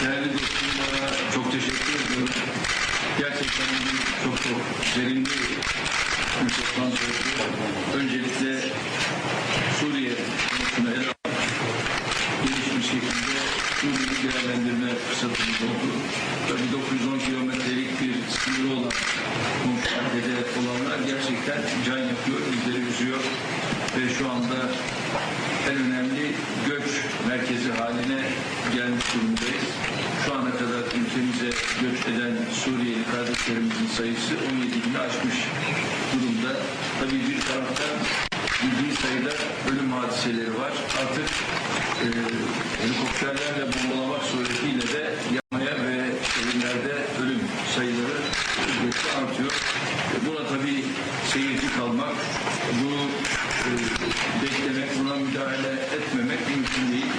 Değerli dostum bana çok teşekkür ediyorum. Gerçekten bugün çok çok verimli bir toplantı oldu. Öncelikle Suriye konusunu ele alıp geniş bir şekilde Suriye'yi değerlendirme fırsatımız oldu. Tabii 910 kilometrelik bir sınırı olan komşu ülkede olanlar gerçekten can yakıyor, bizleri üzüyor ve şu anda en önemli göç merkezi haline gelmiş durumdayız. Şu ana kadar ülkemize göç eden Suriyeli kardeşlerimizin sayısı 17 bini aşmış durumda. Tabii bir taraftan bildiği sayıda ölüm hadiseleri var. Artık e, helikopterlerle bombalamak suretiyle de yanmaya ve şehirlerde ölüm sayıları artıyor. E, Buna tabii seyirci kalmak, e, beklemek, buna müdahale etmemek mümkün değil.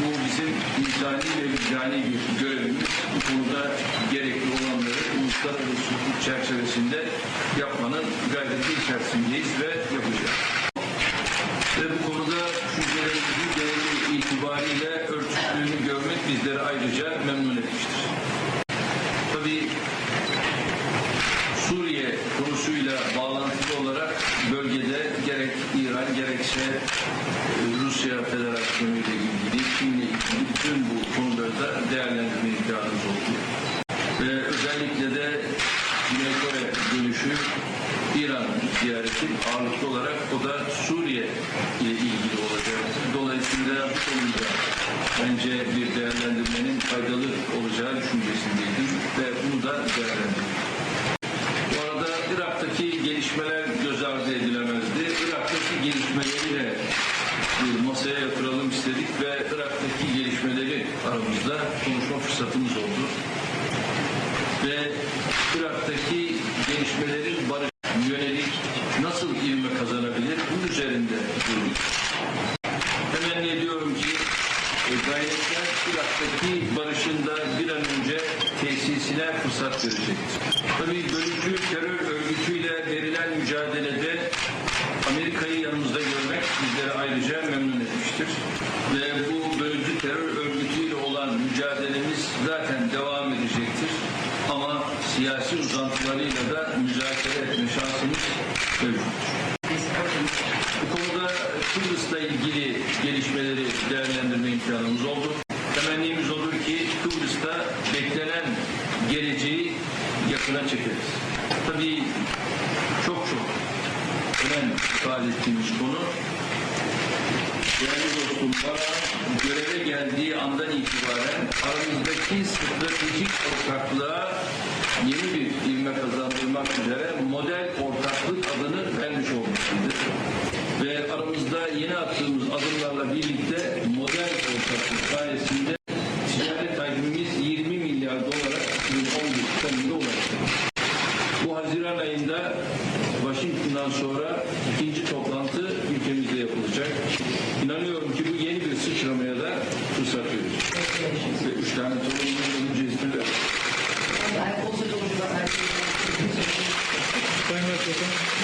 Bu bizim insani ve vicdani bir görevimiz. Bu konuda gerekli olanları uluslararası hukuk çerçevesinde yapmanın gayreti içerisindeyiz ve yapacağız. Ve bu konuda füzelerimizin geneli itibariyle örtüştüğünü görmek bizleri ayrıca memnun etmiştir. Tabii Suriye konusuyla bağlantılı olarak bölgede gerek İran gerekse Rusya Federasyonu ile ilgili, Çin'le ilgili bütün bu konuları da değerlendirme imkanımız oldu. Ve özellikle de Güney Kore dönüşü İran ziyareti ağırlıklı olarak o da Suriye ile ilgili olacak. Dolayısıyla bu konuda bence bir değerlendirmenin faydalı olacağı düşüncesindeydim ve bunu da değerlendirdim. Gelişmeleri de masaya yatıralım istedik ve Irak'taki gelişmeleri aramızda konuşma fırsatımız oldu. Ve Irak'taki gelişmelerin barış yönelik nasıl ivme kazanabilir bunun üzerinde durduk. Temenni ediyorum ki e, gayretler Irak'taki barışın da bir an önce tesisine fırsat verecektir. Tabii bölücü terör örgütüyle verilen mücadelede Amerika'yı yanımızda görmek bizleri ayrıca memnun etmiştir. Ve bu bölücü terör örgütüyle olan mücadelemiz zaten devam edecektir. Ama siyasi uzantılarıyla da müzakere etme şansımız mevcuttur. Bu konuda Kıbrıs'la ilgili gelişmeleri değerlendirme imkanımız oldu. Temennimiz olur ki Kıbrıs'ta beklenen geleceği yakına çekeriz. Tabii çok çok önem ifade ettiğimiz konu değerli dostum bana göreve geldiği andan itibaren aramızdaki stratejik ortaklığa yeni bir ivme kazandırmak üzere model ortaklık adını vermiş olmuştur. Ve aramızda yeni attığımız adımlarla birlikte model ortaklık sayesinde ticaret hacmimiz 20 milyar dolara 2011 sonunda ulaştı. Bu Haziran ayında Washington'dan sonra ikinci toplantı ülkemizde yapılacak. İnanıyorum ki bu yeni bir sıçramaya da fırsat tane torunumuz olunca izniyle. I also don't know. Sayın Başbakan,